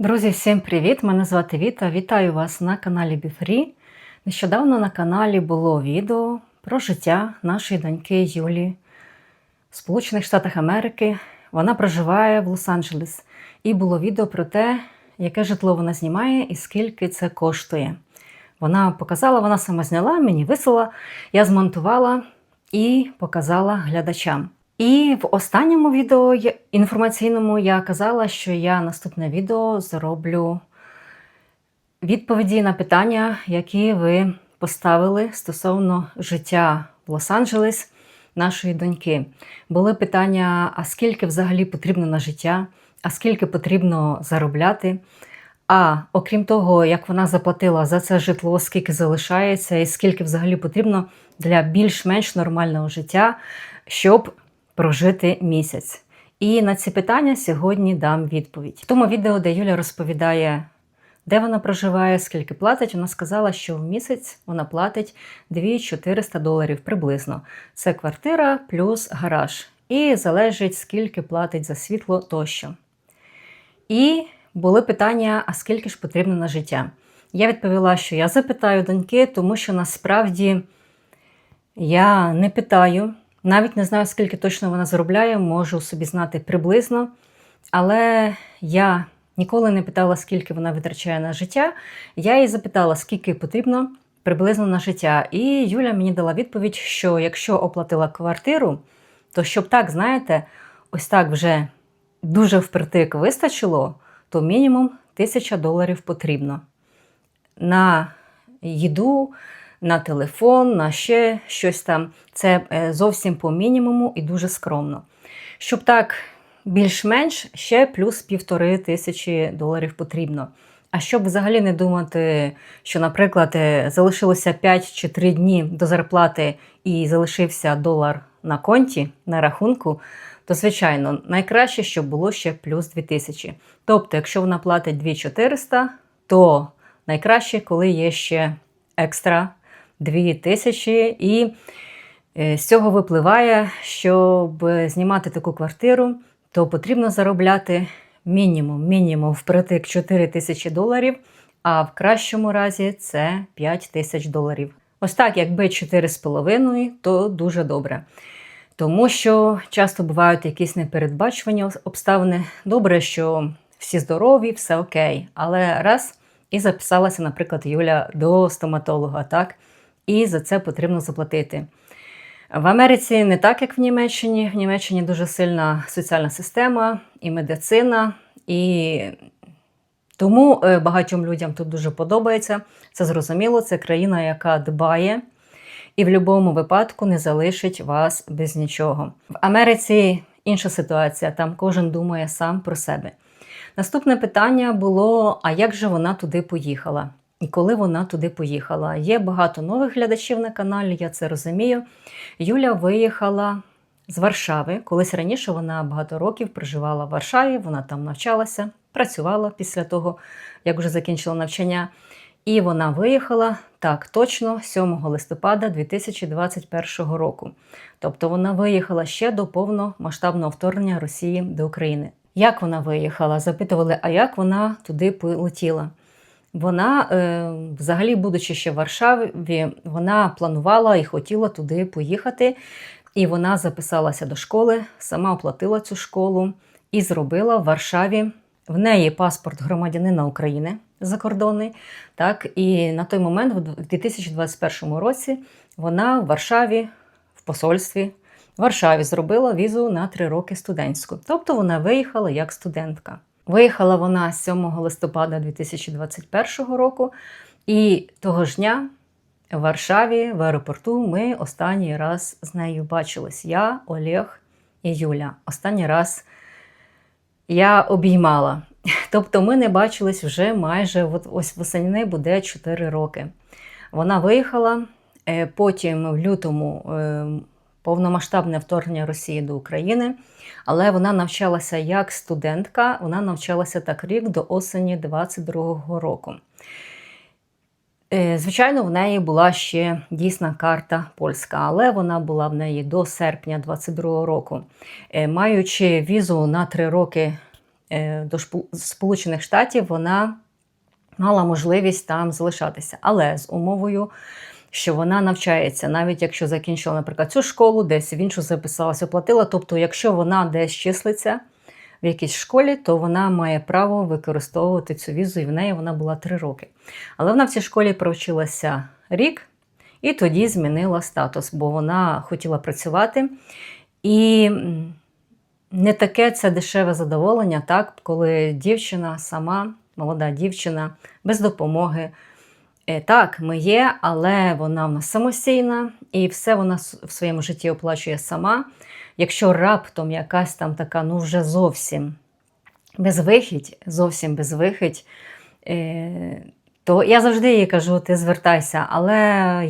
Друзі, всім привіт! Мене звати Віта. Вітаю вас на каналі Біфрі. Нещодавно на каналі було відео про життя нашої доньки Юлі в Сполучених Штатах Америки. Вона проживає в Лос-Анджелес. І було відео про те, яке житло вона знімає і скільки це коштує. Вона показала, вона сама зняла, мені вислала, я змонтувала і показала глядачам. І в останньому відео інформаційному я казала, що я наступне відео зроблю відповіді на питання, які ви поставили стосовно життя в Лос-Анджелес нашої доньки. Були питання: а скільки взагалі потрібно на життя, а скільки потрібно заробляти. А окрім того, як вона заплатила за це житло, скільки залишається, і скільки взагалі потрібно для більш-менш нормального життя, щоб прожити місяць. І на ці питання сьогодні дам відповідь. В тому відео, де Юля розповідає, де вона проживає, скільки платить, вона сказала, що в місяць вона платить 2400 доларів приблизно. Це квартира плюс гараж. І залежить, скільки платить за світло тощо. І були питання: а скільки ж потрібно на життя? Я відповіла, що я запитаю доньки, тому що насправді я не питаю, навіть не знаю, скільки точно вона заробляє, можу собі знати приблизно. Але я ніколи не питала, скільки вона витрачає на життя. Я їй запитала, скільки потрібно приблизно на життя. І Юля мені дала відповідь, що якщо оплатила квартиру, то щоб так, знаєте, ось так вже дуже впритик вистачило, то мінімум 1000 доларів потрібно. На їду, на телефон, на ще щось там. Це е, зовсім по мінімуму і дуже скромно. Щоб так більш-менш ще плюс півтори тисячі доларів потрібно. А щоб взагалі не думати, що, наприклад, е, залишилося 5 чи 3 дні до зарплати і залишився долар на конті, на рахунку, то, звичайно, найкраще, щоб було ще плюс 2000. Тобто, якщо вона платить 2400, то найкраще, коли є ще екстра 2000. І е, з цього випливає, щоб знімати таку квартиру, то потрібно заробляти мінімум, мінімум впритик 4 тисячі доларів, а в кращому разі це 5 тисяч доларів. Ось так, якби 4,5, то дуже добре. Тому що часто бувають якісь непередбачувані обставини. Добре, що всі здорові, все окей. Але раз і записалася, наприклад, Юля до стоматолога, так? І за це потрібно заплатити. В Америці не так, як в Німеччині. В Німеччині дуже сильна соціальна система і медицина, і тому е, багатьом людям тут дуже подобається. Це зрозуміло, це країна, яка дбає і в будь-якому випадку не залишить вас без нічого. В Америці інша ситуація, там кожен думає сам про себе. Наступне питання було: а як же вона туди поїхала? І коли вона туди поїхала? Є багато нових глядачів на каналі, я це розумію. Юля виїхала з Варшави. Колись раніше вона багато років проживала в Варшаві, вона там навчалася, працювала після того, як вже закінчила навчання. І вона виїхала так точно 7 листопада 2021 року. Тобто вона виїхала ще до повномасштабного вторгнення Росії до України. Як вона виїхала? Запитували, а як вона туди полетіла? Вона, е, взагалі, будучи ще в Варшаві, вона планувала і хотіла туди поїхати. І вона записалася до школи, сама оплатила цю школу і зробила в Варшаві. В неї паспорт громадянина України закордонний. Так, і на той момент, в 2021 році, вона в Варшаві, в посольстві в Варшаві зробила візу на три роки студентську. Тобто вона виїхала як студентка. Виїхала вона 7 листопада 2021 року, і того ж дня в Варшаві, в аеропорту, ми останній раз з нею бачились. Я, Олег і Юля. Останній раз я обіймала. Тобто ми не бачились вже майже от ось восени буде 4 роки. Вона виїхала, е, потім в лютому е, повномасштабне вторгнення Росії до України, але вона навчалася як студентка, вона навчалася так рік до осені 22-го року. Е, Звичайно, в неї була ще дійсна карта польська, але вона була в неї до серпня 22-го року. Е, Маючи візу на три роки е, до Сполучених Штатів, вона мала можливість там залишатися, але з умовою, що вона навчається, навіть якщо закінчила, наприклад, цю школу, десь в іншу записалася, оплатила. Тобто, якщо вона десь числиться в якійсь школі, то вона має право використовувати цю візу, і в неї вона була три роки. Але вона в цій школі провчилася рік і тоді змінила статус, бо вона хотіла працювати. І не таке це дешеве задоволення, так, коли дівчина сама, молода дівчина, без допомоги. Е, Так, ми є, але вона в нас самостійна і все вона в своєму житті оплачує сама. Якщо раптом якась там така, ну вже зовсім безвихідь, зовсім безвихідь, е, то я завжди їй кажу, ти звертайся. Але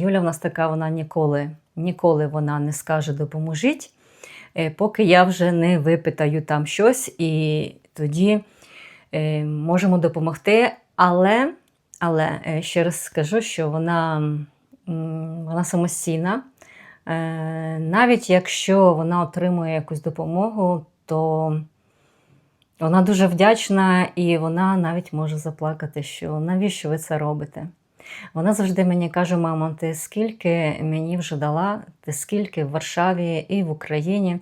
Юля в нас така, вона ніколи, ніколи вона не скаже допоможіть, е, поки я вже не випитаю там щось, і тоді можемо допомогти. Але, але е, ще раз скажу, що вона, вона самостійна. Е, Навіть якщо вона отримує якусь допомогу, то вона дуже вдячна і вона навіть може заплакати, що навіщо ви це робите. Вона завжди мені каже: мамо, ти скільки мені вже дала, ти скільки в Варшаві і в Україні,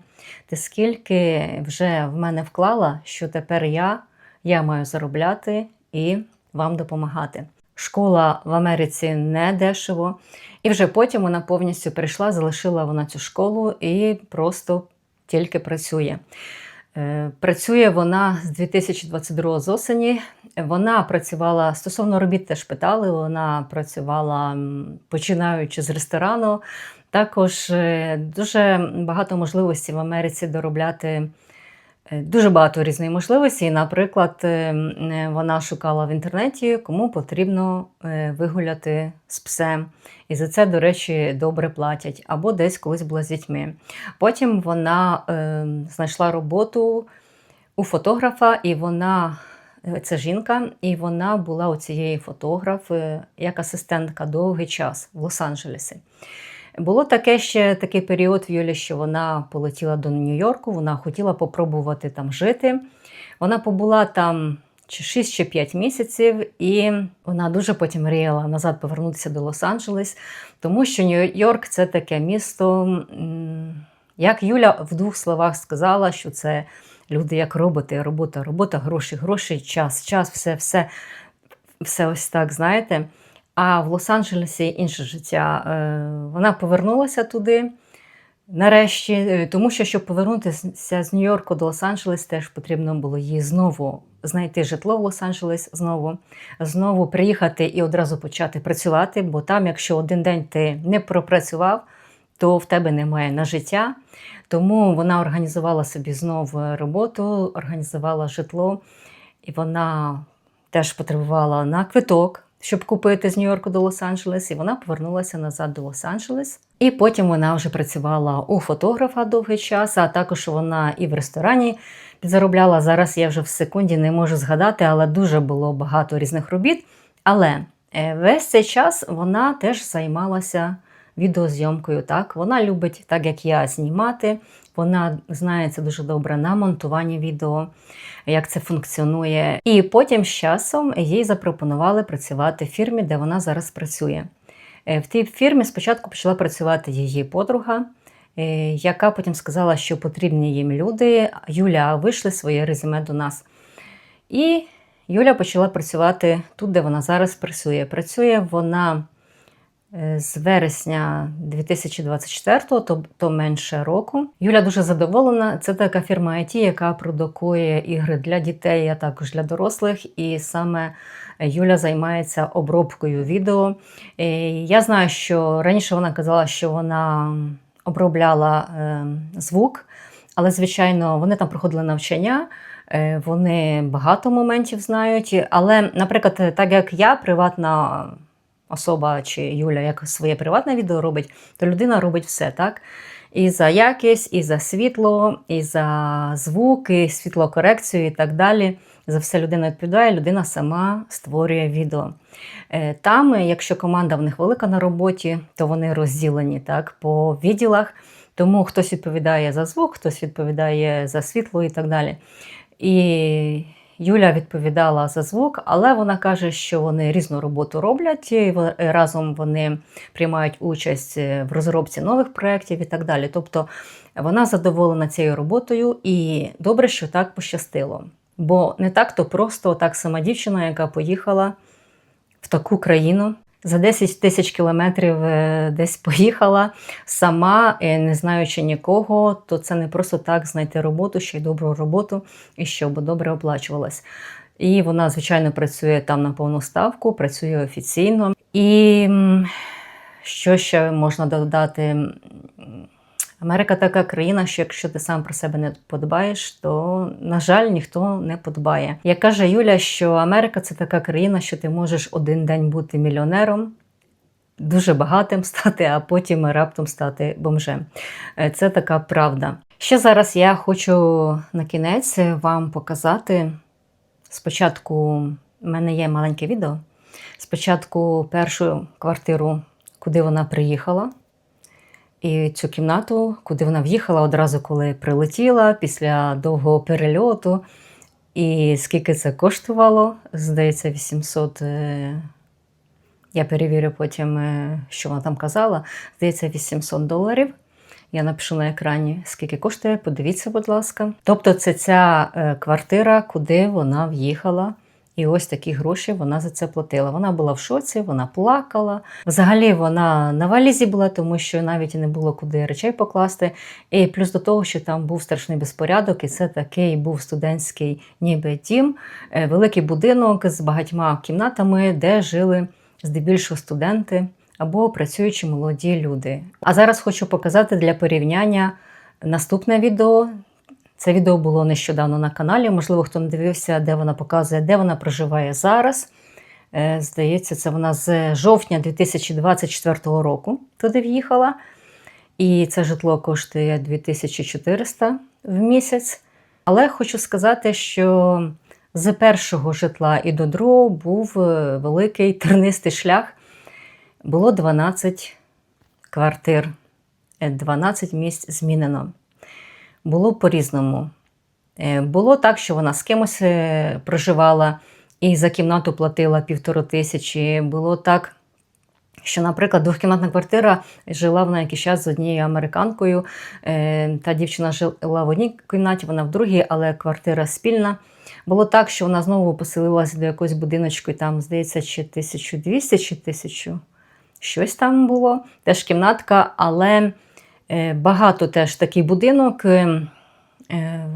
ти скільки вже в мене вклала, що тепер я, я маю заробляти і вам допомагати. Школа в Америці не дешево. І вже потім вона повністю перейшла, залишила вона цю школу і просто тільки працює. Е, Працює вона з 2022 з осені. Вона працювала стосовно робіт, теж питали. Вона працювала починаючи з ресторану. Також е, дуже багато можливостей в Америці доробляти. Е, Дуже багато різних можливостей. Наприклад, е, е, вона шукала в інтернеті, кому потрібно вигуляти з псем. І за це, до речі, добре платять. Або десь колись була з дітьми. Потім вона знайшла роботу у фотографа, і вона, це жінка, і вона була у цієї фотограф як асистентка довгий час в Лос-Анджелесі. Було таке ще такий період в Юлі, що вона полетіла до Нью-Йорку, вона хотіла попробувати там жити. Вона побула там чи 6 чи 5 місяців, і вона дуже потім мріяла назад повернутися до Лос-Анджелес, тому що Нью-Йорк це таке місто. Як Юля в двох словах сказала, що це люди як роботи, робота, робота, гроші, гроші, час, час, все, все, все ось так, знаєте. А в Лос-Анджелесі інше життя. Е, Вона повернулася туди нарешті, е, тому що, щоб повернутися з Нью-Йорку до Лос-Анджелес, теж потрібно було їй знову знайти житло в Лос-Анджелес, знову, знову приїхати і одразу почати працювати, бо там, якщо один день ти не пропрацював, то в тебе немає на життя. Тому вона організувала собі знову роботу, організувала житло, і вона теж потребувала на квиток, щоб купити з Нью-Йорку до Лос-Анджелес, і вона повернулася назад до Лос-Анджелес. І потім вона вже працювала у фотографа довгий час, а також вона і в ресторані підзаробляла. Зараз я вже в секунді не можу згадати, але дуже було багато різних робіт. Але е, весь цей час вона теж займалася відеозйомкою. Так, вона любить, так як я, знімати. Вона знається дуже добре на монтуванні відео, як це функціонує. І потім з часом їй запропонували працювати в фірмі, де вона зараз працює. Е, В тій фірмі спочатку почала працювати її подруга, е, яка потім сказала, що потрібні їм люди. Юля, вийшли своє резюме до нас. І Юля почала працювати тут, де вона зараз працює. Працює вона з вересня 2024, тобто менше року. Юля дуже задоволена. Це така фірма IT, яка продукує ігри для дітей, а також для дорослих. І саме Юля займається обробкою відео. Е, Я знаю, що раніше вона казала, що вона обробляла е, звук, але, звичайно, вони там проходили навчання. е, Вони багато моментів знають. Але, наприклад, так як я приватна особа чи Юля, як своє приватне відео робить, то людина робить все так. І за якість, і за світло, і за звук, і світлокорекцію, і так далі. За все людина відповідає, людина сама створює відео. Е, Там, якщо команда в них велика на роботі, то вони розділені так, по відділах. Тому хтось відповідає за звук, хтось відповідає за світло і так далі. І Юля відповідала за звук, але вона каже, що вони різну роботу роблять. і Разом вони приймають участь е, в розробці нових проєктів і так далі. Тобто вона задоволена цією роботою, і добре, що так пощастило. Бо не так то просто так сама дівчина, яка поїхала в таку країну. За 10 тисяч кілометрів е, десь поїхала сама, не знаючи нікого, то це не просто так знайти роботу, ще й добру роботу, і щоб добре оплачувалась. І вона, звичайно, працює там на повну ставку, працює офіційно. І що ще можна додати? Америка така країна, що якщо ти сам про себе не подбаєш, то, на жаль, ніхто не подбає. Як каже Юля, що Америка це така країна, що ти можеш один день бути мільйонером, дуже багатим стати, а потім раптом стати бомжем. Е, Це така правда. Ще зараз я хочу на кінець вам показати. Спочатку в мене є маленьке відео. Спочатку першу квартиру, куди вона приїхала. І цю кімнату, куди вона в'їхала одразу, коли прилетіла після довгого перельоту. І скільки це коштувало? Здається, 800. е, Я перевірю потім, е, що вона там казала. Здається, 800 доларів. Я напишу на екрані, скільки коштує. Подивіться, будь ласка. Тобто, це ця е, квартира, куди вона в'їхала. І ось такі гроші вона за це платила. Вона була в шоці, вона плакала. Взагалі вона на валізі була, тому що навіть не було куди речей покласти. І плюс до того, що там був страшний безпорядок, і це такий був студентський ніби дім, е, великий будинок з багатьма кімнатами, де жили здебільшого студенти або працюючі молоді люди. А зараз хочу показати для порівняння наступне відео. Це відео було нещодавно на каналі. Можливо, хто не дивився, де вона показує, де вона проживає зараз. Е, Здається, це вона з жовтня 2024 року туди в'їхала. І це житло коштує 2400 в місяць. Але хочу сказати, що з першого житла і до другого був е, великий тернистий шлях. Було 12 квартир, е, 12 місць змінено було по-різному. Е, Було так, що вона з кимось е, проживала і за кімнату платила півтори тисячі. Було так, що, наприклад, двохкімнатна квартира жила вона якийсь час з однією американкою. Е, Та дівчина жила в одній кімнаті, вона в другій, але квартира спільна. Було так, що вона знову поселилася до якогось будиночку, і там, здається, чи 1200, чи 1000. Щось там було, теж кімнатка, але багато теж такий будинок. е, е,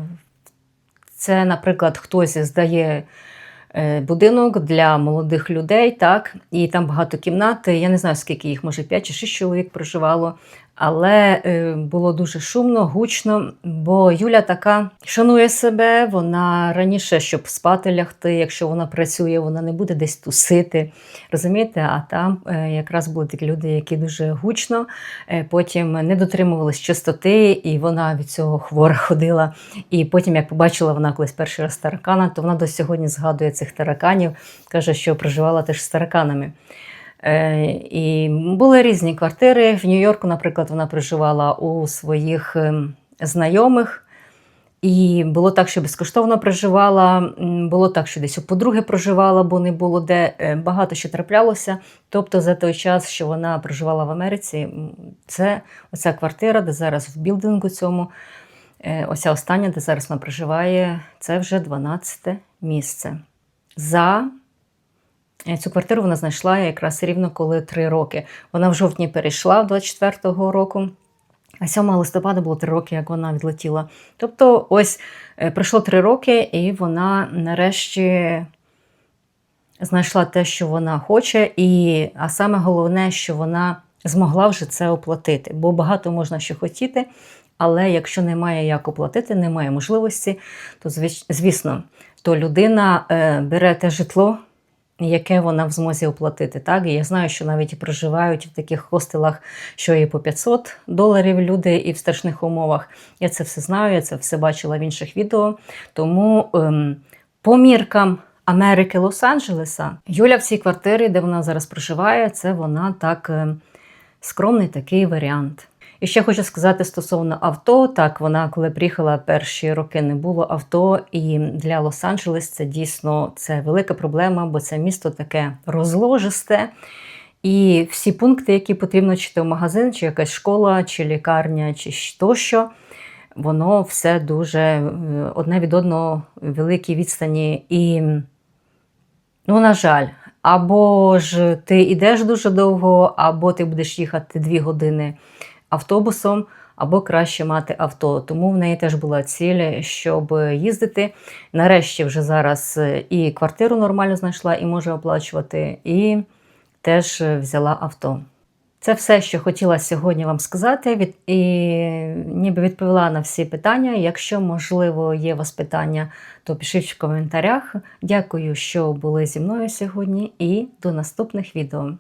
Це, наприклад, хтось здає е, будинок для молодих людей, так, і там багато кімнат. Я не знаю, скільки їх, може, 5 чи 6 чоловік проживало. Але е, було дуже шумно, гучно, бо Юля така шанує себе. Вона раніше, щоб спати лягти, якщо вона працює, вона не буде десь тусити. Розумієте? А там е, якраз були такі люди, які дуже гучно, е, потім не дотримувались чистоти, і вона від цього хвора ходила. І потім, як побачила вона колись перший раз таракана, то вона до сьогодні згадує цих тараканів, каже, що проживала теж з тараканами. Е, І були різні квартири. В Нью-Йорку, наприклад, вона проживала у своїх ем, знайомих. І було так, що безкоштовно проживала, було так, що десь у подруги проживала, бо не було де Е, багато що траплялося. Тобто за той час, що вона проживала в Америці, це оця квартира, де зараз в білдингу цьому, е, оця остання, де зараз вона проживає, це вже 12 місце. За Цю квартиру вона знайшла якраз рівно коли три роки. Вона в жовтні перейшла 24-го року, а 7 листопада було три роки, як вона відлетіла. Тобто, ось е, пройшло три роки, і вона нарешті знайшла те, що вона хоче, і, а саме головне, що вона змогла вже це оплатити. Бо багато можна що хотіти, але якщо немає як оплатити, немає можливості, то звіс- звісно, то людина е, бере те житло, яке вона в змозі оплатити. Так? І я знаю, що навіть проживають в таких хостелах, що і по 500 доларів люди, і в страшних умовах. Я це все знаю, я це все бачила в інших відео. Тому ем, по міркам Америки Лос-Анджелеса, Юля в цій квартирі, де вона зараз проживає, це вона так ем, скромний такий варіант. І ще хочу сказати стосовно авто. Так, вона, коли приїхала перші роки, не було авто, і для Лос-Анджелес це дійсно це велика проблема, бо це місто таке розложисте. І всі пункти, які потрібно чи то магазин, чи якась школа, чи лікарня, чи тощо, воно все дуже е, одне від одного великі відстані. І, ну, на жаль, або ж ти йдеш дуже довго, або ти будеш їхати дві години автобусом, або краще мати авто. Тому в неї теж була ціль, щоб їздити. Нарешті вже зараз е, і квартиру нормально знайшла, і може оплачувати, і теж взяла авто. Це все, що хотіла сьогодні вам сказати, від, і ніби відповіла на всі питання. Якщо, можливо, є у вас питання, то пишіть в коментарях. Дякую, що були зі мною сьогодні, і до наступних відео.